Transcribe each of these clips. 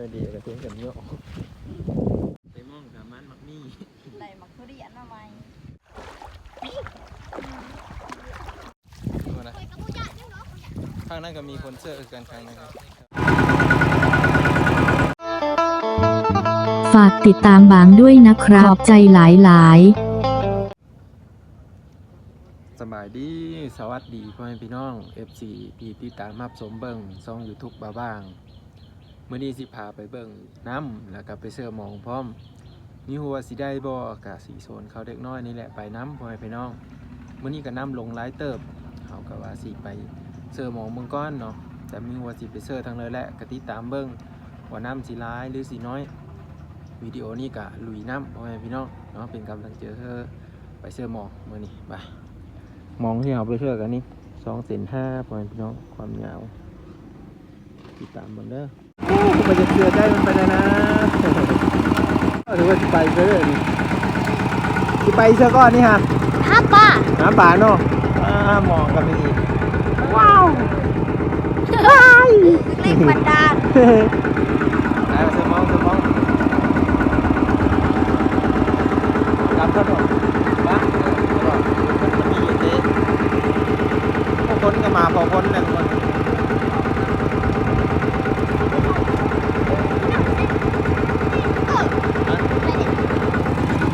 น่อยดีกับเทียงกับเนาะไปมองกับมันมักมี่ไหลมักทุเรียนมาไหมดูนะข้างนั้นก็มีคนเสื้อกันข้างนั้นครับ ฝากติดตามบางด้วยนะครับ ขอบใจหลายๆสบายดี สวัสดีพ่อแม่พี่น้อง FC ที่ติดตามรับสมเบิ่งช่อง YouTube บาบ้าง มื่อนี้สิพาไปเบิ่งน้ำแล้วก็ไปเสื้อมองพร้อมมีหัวสิได้บ่กะสีโซนเขาเด็กน้อยนี่แหละไปน้ำพ่อแม่พี่น้องเมื่อนี้ก็น้ำลงหลายเติบเขาก็ว่าสิไปเสื้อมองเมืองก้อนเนาะแต่มีหัวสิไปเสื้อทางเลยแหละก็ติดตามเบิ่งว่าน้ำสิร้ายหรือสิน้อยวิดีโอนี้กะลุยน้ำพ่อแม่พี่น้องเนาะเป็นกำลังใจอเธอไปเสื้อมองมื่อนี้ไปมองที่เอาไปเชื่อกันนี่สองเซนห้าพ่อแม่พี่น้องความยาวติดตามมันเด้อ มันจะเชื่อได้มันไปแล้วนะหรือว่าจะไปไปเรื่อยนี่จะไปเชื่อก้อนนี่ฮะฮับป้าน้ำป่าเนาะอ่ามองกันไปอีกว้าวเล่นบันดาลแล้วเสือมองเสือมองกลับก็ดอกบ้านก็ดอกมันจะมีเย็นเด้พวกคนก็มาพอคนนั่นคน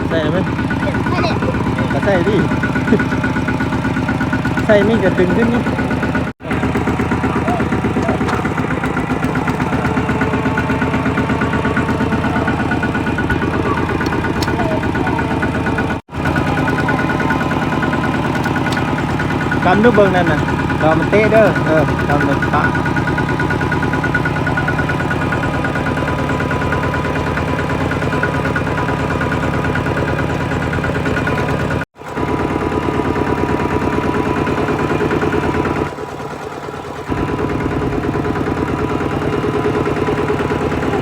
ใส่ไหมก็ ใส่ดิใส่นี่ก็ดึงขึ้นนี่กำดูเบิ่งนั่นน่ะเรามันเตะเด้อเออกำมันปะ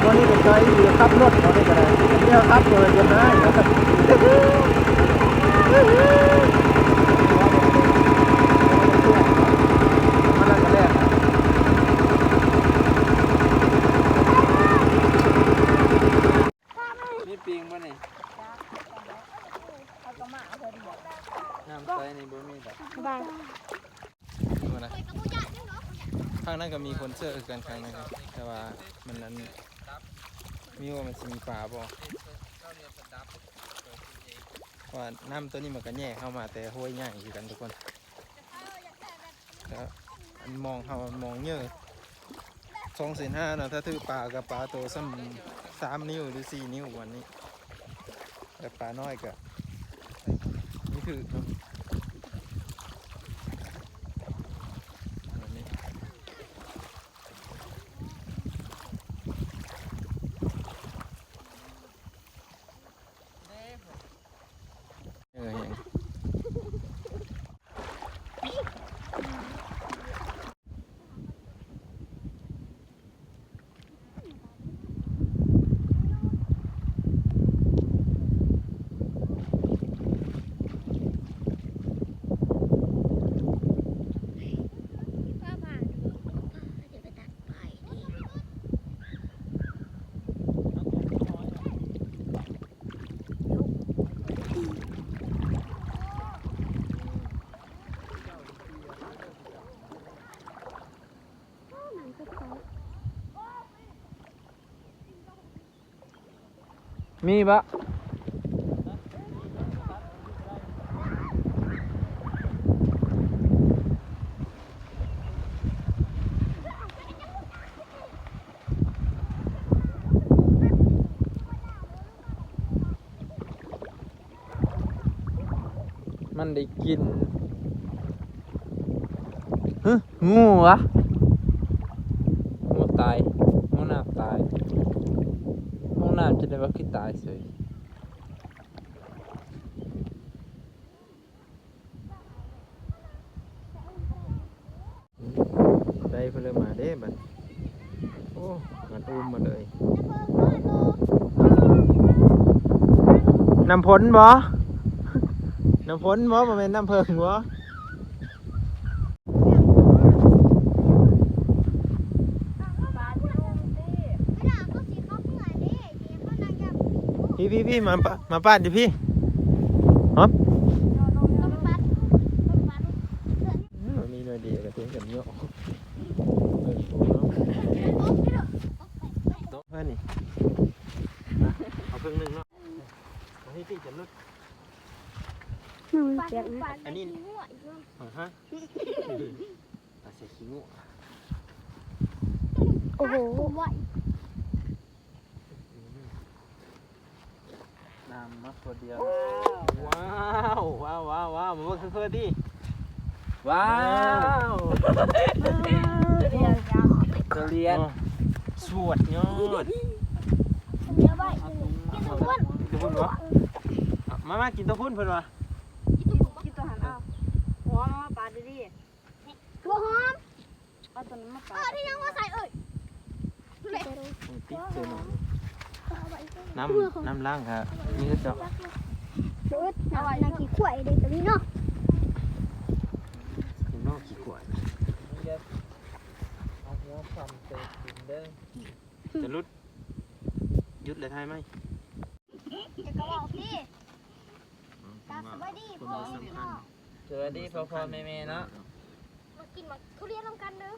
วันนี้ก็ใช้ขับรถวันนี้ก็ได้เดี๋ยวขับตัวจะได้ มีปิงบ่นี่เขาก็มาเอาเธอดีกว่าน้ำใสนี่บ่มีดอกบางดูนะข้างนั้นก็มีคนเสื้อคือกันข้างนั้นครับ แต่ว่ามันนั้นมีว่ามันสิมีปลาบ่ เพราะว่าน้ำตัวนี้มันก็แย่เข้ามาแต่ห้วยใหญ่คือกันทุกคนแล้วอันมองเขามันมองเยอะสองเซนห้านะถ้าถือปลากับปลาโตซ้ำสามนิ้วหรือสี่นิ้ววันนี้แต่ปลาน้อยก็นี่คือ มีปะมันได้กินฮะงูวะงูตายงูน้ำตาย น้ำจะได้ว่าคือตายเฉยได้เพนเลมาเด้บัดโอ้มันอุ้มมาเลย น้ำพ้นบ่น้ำพ้นบ่มาเป็นน้ำเพิงบ่ ปลาที่นุ่มดิ พี่พี่พี่มาปะมาป้าดดิพี่ฮอปต้องไปปัดต้องไปปัดมันมีหน่อยเดียวกับเสียงกันเยอะโต๊ะเพื่อนนี่เอาครึ่งหนึ่งเนาะมาให้พี่จะลุดปัดปัดอันนี้หัวอีกแล้วอ่าฮะอาเสียขี้งูโอ้โห ไหวน้ำมาตัวเดียว ว้าวว้าวว้าวว้าวมาเบิ่งเพื่อนดิว้าวเรียนยาวเรียนสวดยอดเรียนไปกินทุกคนกินตัวพุ่นวะอะมามากินตัวพุ่นเพิ่นวะกินตัวหันเอาหัวมาปาดดิหัวหอมเอาตัวนั้นมาปาดที่ยังว่าใส่เอ้ยติ๊กเจอหน่อย น้ำน้ำล้างครับนี่ก็จะชุดเอาไว้ในขี้ข่วยเด็กตัวนี้เนาะกินนอกขี้กวาดจะรุดยุดเลยทายไหมจะกระบอกพี่ตาสบายดีพ่อแม่เนาะสวัสดีพ่อพ่อแม่แม่เนาะมากินมาทุเรียนน้ำกันเด้อ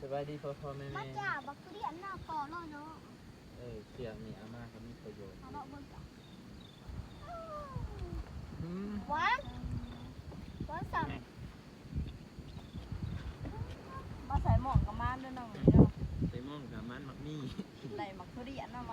สวัสดีพ่อพ่อแม่มาแม่จ้าบักทุเรียนหน้าก่อเนาะเนาะเออเสียงนี่อาม่าเขามีประโยชน์เอาดอกเบิ่งจ้ะอืมหวานหวานสั่งมาใส่หมอกกับม่านด้วยน้องนี่เนาะไปมองกับมันมักมี่ใส่หมักทุเรียนเอาไห